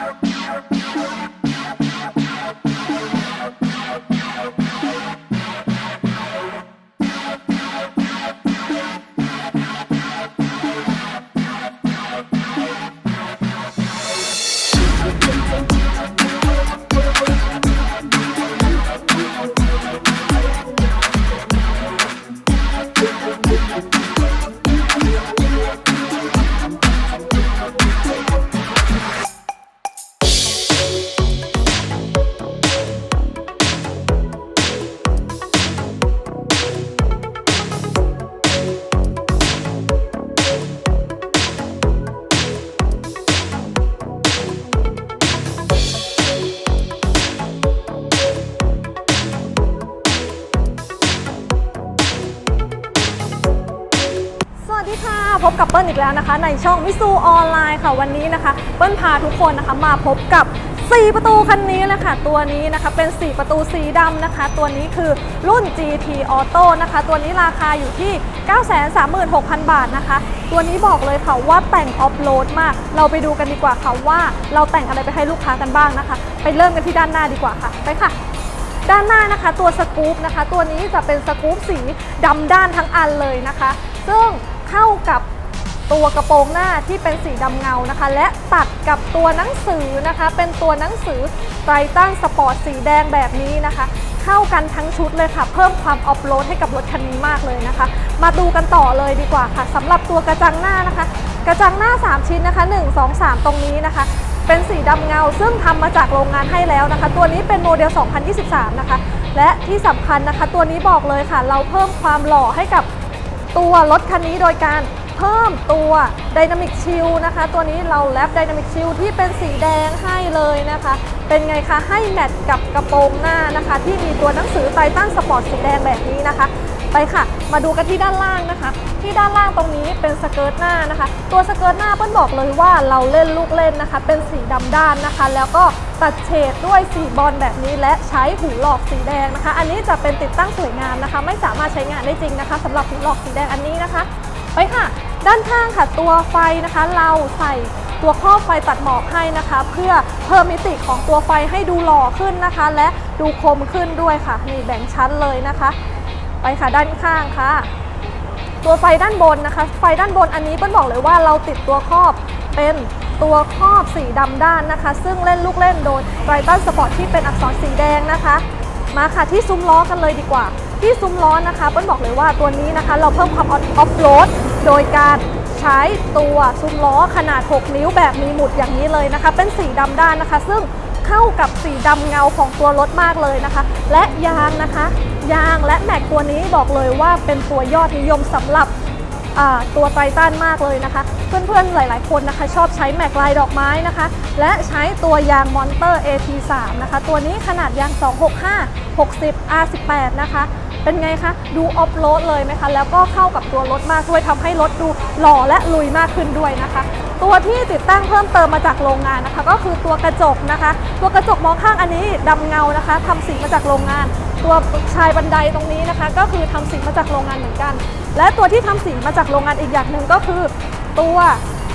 you วัสดีค่ะ พบกับเปิ้ลอีกแล้วนะคะ ในช่องมิซูออนไลน์ค่ะวันนี้นะคะ เปิ้ลพาทุกคนนะคะมาพบกับ 4 ประตูคันนี้นะคะตัวนี้นะคะเป็น 4 ประตูสีดำนะคะ ตัวนี้คือรุ่น GT Auto นะคะ ตัวนี้ราคาอยู่ที่ 936,000 บาทนะคะ ตัวนี้บอกเลยค่ะว่าแต่งออฟโรดมาก เราไปดูกันดีกว่าค่ะว่าเราแต่งอะไรไปให้ลูกค้ากันบ้างนะคะ ไปเริ่มกันที่ด้านหน้าดีกว่าค่ะไปค่ะด้านหน้านะคะตัวสกู๊ปนะคะ ตัวนี้จะเป็นสกู๊ปสีดำด้านทั้งอันเลยนะคะ ซึ่ง เข้ากับตัวกระโปรงหน้าที่เป็นสีดำเงานะคะ และตัดกับตัวหนังสือนะคะ เป็นตัวหนังสือไตรตันสปอร์ตสีแดงแบบนี้นะคะ เข้ากันทั้งชุดเลยค่ะ เพิ่มความออฟโรดให้กับรถคันนี้มากเลยนะคะ มาดูกันต่อเลยดีกว่าค่ะสำหรับตัวกระจังหน้านะคะ กระจังหน้า 3 ชิ้นนะคะ 1 2 3 ตรงนี้นะคะ เป็นสีดำเงาซึ่งทำมาจากโรงงานให้แล้วนะคะ ตัวนี้เป็นโมเดล 2023 นะคะ และที่สำคัญนะคะ ตัวนี้บอกเลยค่ะ เราเพิ่มความหล่อให้กับ ตัวรถคันนี้โดยการเพิ่มตัว Dynamic Shield นะคะ ตัวนี้เราแลบ Dynamic Shield ที่เป็นสีแดงให้เลยนะคะ เป็นไงคะให้แมทกับกระโปรงหน้านะคะ ที่มีตัวหนังสือไททันสปอร์ตสีแดงแบบนี้นะคะ ไปค่ะ มาดูกันที่ด้านล่างนะคะ ที่ด้านล่างตรงนี้เป็นสเกิร์ตหน้านะคะ ตัวสเกิร์ตหน้าเปิ้ลบอกเลยว่าเราเล่นลูกเล่นนะคะ เป็นสีดำด้านนะคะ แล้วก็ตัดเฉดด้วยสีบอลแบบนี้ และใช้หูหลอกสีแดงนะคะ อันนี้จะเป็นติดตั้งสวยงามนะคะ ไม่สามารถใช้งานได้จริงนะคะสำหรับหูหลอกสีแดงอันนี้นะคะ ไปค่ะ ด้านข้างค่ะ ตัวไฟนะคะ เราใส่ตัวครอบไฟตัดหมอกให้นะคะ เพื่อเพิ่มมิติของตัวไฟให้ดูหล่อขึ้นนะคะ และดูคมขึ้นด้วยค่ะนี่แบ่งชั้นเลยนะคะ ไปค่ะด้านข้างค่ะ ตัวไฟด้านบนนะคะ ไฟด้านบนอันนี้เปิ้ลบอกเลยว่าเราติดตัวครอบเป็นตัวครอบสีดำด้านนะคะ ซึ่งเล่นลูกเล่นโดยไ i ตันสปอร์ตที่เป็นอักษรสีแดงนะคะ มาค่ะที่ซุ้มล้อกันเลยดีกว่า ที่ซุ้มล้อนะคะเปิ้ลบอกเลยว่าตัวนี้นะคะ เราเพิ่มความออฟโรดโดยการใช้ตัวซุ้มล้อขนาด 6 นิ้วแบบมีหมุดอย่างนี้เลยนะคะ เป็นสีดำด้านนะคะ ซึ่ง เข้ากับสีดำเงาของตัวรถมากเลยนะคะ และยางนะคะ ยางและแม็กตัวนี้บอกเลยว่าเป็นตัวยอดนิยมสำหรับ ตัวไททันมากเลยนะคะ เพื่อนๆหลายๆ คนนะคะ ชอบใช้แม็กลายดอกไม้นะคะ และใช้ตัวยางมอนเตอร์ AT3 นะคะ ตัวนี้ขนาดยาง 265 60 R18 นะคะ เป็นไงคะ ดูออฟโรดเลยไหมคะ แล้วก็เข้ากับตัวรถมากด้วยทำให้รถดูหล่อและลุยมากขึ้นด้วยนะคะ ตัวที่ติดตั้งเพิ่มเติมมาจากโรงงานนะคะ ก็คือตัวกระจกนะคะ ตัวกระจกมองข้างอันนี้ดำเงานะคะทำสีมาจากโรงงาน ตัวชายบันไดตรงนี้นะคะ ก็คือทำสีมาจากโรงงานเหมือนกัน และตัวที่ทำสีมาจากโรงงานอีกอย่างหนึ่งก็คือ ตัว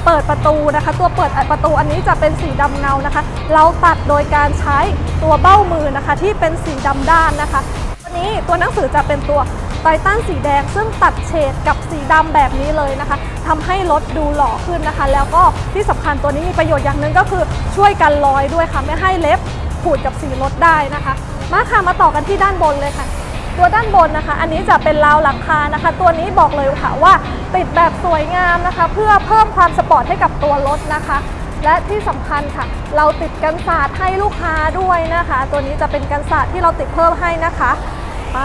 เปิดประตูนะคะ ตัวเปิดประตูอันนี้จะเป็นสีดำเงานะคะ เราตัดโดยการใช้ตัวเบ้ามือนะคะ ที่เป็นสีดำด้านนะคะตัวนี้ตัวหนังสือจะเป็นตัวไททันสีแดง ซึ่งตัดเฉดกับสีดำแบบนี้เลยนะคะทำให้รถดูหล่อขึ้นนะคะ แล้วก็ที่สำคัญตัวนี้มีประโยชน์อย่างหนึ่งก็คือช่วยกันรอยด้วยค่ะไม่ให้เล็บขูดกับสีรถได้นะคะ มาค่ะมาต่อกันที่ด้านบนเลยค่ะ ตัวด้านบนนะคะ อันนี้จะเป็นราวหลังคานะคะ ตัวนี้บอกเลยค่ะว่าติดแบบสวยงามนะคะ เพื่อเพิ่มความสปอร์ตให้กับตัวรถนะคะ และที่สำคัญค่ะ เราติดกันศาสตร์ให้ลูกค้าด้วยนะคะ ตัวนี้จะเป็นกันศาสตร์ที่เราติดเพิ่มให้นะคะไป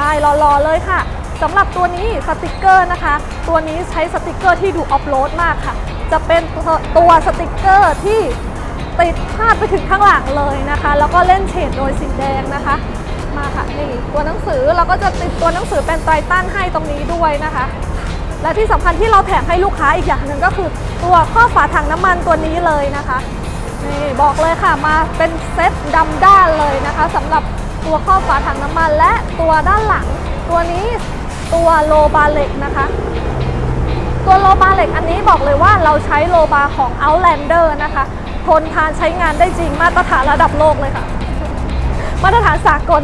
รอๆเลยค่ะสำหรับตัวนี้สติกเกอร์นะคะ ตัวนี้ใช้สติกเกอร์ที่ดูออฟโรดมากค่ะ จะเป็นตัวสติกเกอร์ที่ติดพาดไปถึงข้างหลังเลยนะคะ แล้วก็เล่นเฉดโดยสีแดงนะคะ มาค่ะนี่ตัวหนังสือเราก็จะติดตัวหนังสือเป็นไตรตันให้ตรงนี้ด้วยนะคะ และที่สำคัญที่เราแถมให้ลูกค้าอีกอย่างหนึ่งก็คือตัวข้อฝาถังน้ำมันตัวนี้เลยนะคะนี่บอกเลยค่ะมาเป็นเซ็ตดำด้านเลยนะคะสำหรับตัวข้อฝาถังน้ำมัน และตัวด้านหลัง ตัวนี้ตัวโลบาเล็กนะคะตัวโลบาเหล็กอันนี้บอกเลยว่าเราใช้โลบาของ Outlander นะคะ ทนทานใช้งานได้จริงมาตรฐานระดับโลกเลยค่ะ มาตรฐานสากล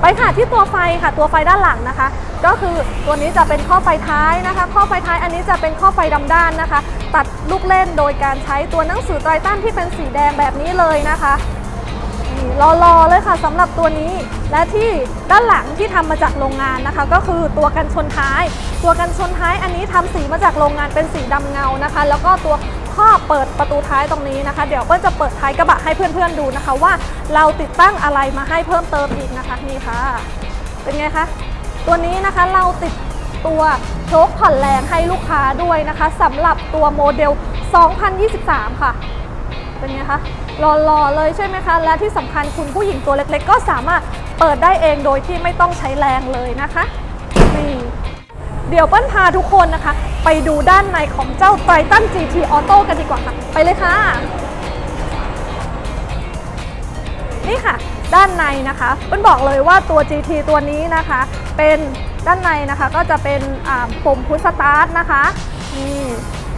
ไปค่ะที่ตัวไฟค่ะ ตัวไฟด้านหลังนะคะ ก็คือตัวนี้จะเป็นข้อไฟท้ายนะคะ ข้อไฟท้ายอันนี้จะเป็นข้อไฟดำด้านนะคะ ตัดลูกเล่นโดยการใช้ตัวหนังสือไตรตันที่เป็นสีแดงแบบนี้เลยนะคะนี่รอๆเลยค่ะสำหรับตัวนี้และที่ด้านหลังที่ทำมาจากโรงงานนะคะ ก็คือตัวกันชนท้าย ตัวกันชนท้ายอันนี้ทำสีมาจากโรงงานเป็นสีดำเงานะคะ แล้วก็ตัว ข้อเปิดประตูท้ายตรงนี้นะคะ เดี๋ยวเปิ้ลจะเปิดท้ายกระบะให้เพื่อนๆดูนะคะ ว่าเราติดตั้งอะไรมาให้เพิ่มเติมอีกนะคะนี่ค่ะ เป็นไงคะตัวนี้นะคะเราติดตัวโชคผ่อนแรงให้ลูกค้าด้วยนะคะสำหรับตัวโมเดล 2023 ค่ะ เป็นไงคะหล่อๆเลยใช่ไหมคะ และที่สำคัญคุณผู้หญิงตัวเล็กๆ ก็สามารถเปิดได้เองโดยที่ไม่ต้องใช้แรงเลยนะคะนี่เดี๋ยวเปิ้ลพาทุกคนนะคะ ไปดูด้านในของเจ้าไ i ตัน GT Auto กันดีกว่าค่ะ ไปเลยค่ะ นี่ค่ะ ด้านในนะคะเปิ้ลบอกเลยว่าตัว GT ตัวนี้นะคะ เป็นด้านในนะคะก็จะเป็นปุ่มพุชสตาร์ทนะคะนี่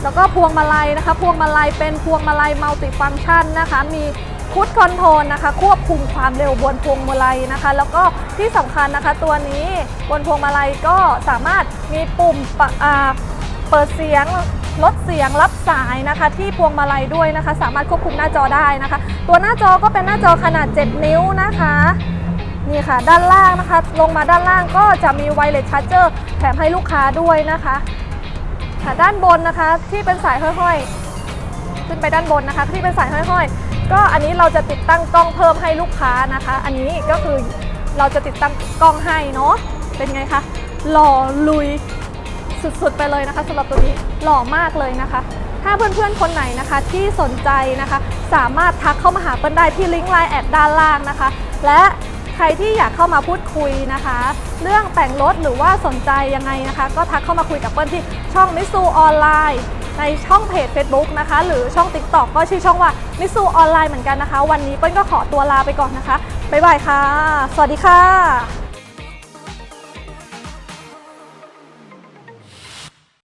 แล้วก็พวงมาลัยนะคะ พวงมาลัยเป็นพวงมาลัยมัลติฟังก์ชันนะคะ มีคุดคอนโทรลนะคะ ควบคุมความเร็วบนพวงมาลัยนะคะ แล้วก็ที่สำคัญนะคะตัวนี้บนพวงมาลัยก็สามารถมีปุ่มป เปิดเสียงลดเสียงรับสายนะคะ ที่พวงมาลัยด้วยนะคะ สามารถควบคุมหน้าจอได้นะคะ ตัวหน้าจอก็เป็นหน้าจอขนาด 7 นิ้วนะคะนี่ค่ะ ด้านล่างนะคะ ลงมาด้านล่างก็จะมีไวเลสชาร์เจอร์แถมให้ลูกค้าด้วยนะคะค่ะด้านบนนะคะที่เป็นสายห้อยๆ ขึ้นไปด้านบนนะคะ ที่เป็นสายห้อยๆ ก็อันนี้เราจะติดตั้งกล้องเพิ่มให้ลูกค้านะคะ อันนี้ก็คือเราจะติดตั้งกล้องให้เนาะเป็นไงคะหล่อลุย สุดๆไปเลยนะคะสำหรับตัวนี้หล่อมากเลยนะคะ ถ้าเพื่อนๆคนไหนนะคะที่สนใจนะคะ สามารถทักเข้ามาหาเปิ้ลได้ที่ลิงก์ไลน์แอดด้านล่างนะคะ และใครที่อยากเข้ามาพูดคุยนะคะ เรื่องแต่งรถหรือว่าสนใจยังไงนะคะ ก็ทักเข้ามาคุยกับเปิ้ลที่ช่องมิสูออนไลน์ในช่องเพจ Facebook นะคะ หรือช่อง TikTok ก็ชื่อช่องว่ามิสูออนไลน์เหมือนกันนะคะ วันนี้เปิ้ลก็ขอตัวลาไปก่อนนะคะบ๊ายบายค่ะ สวัสดีค่ะ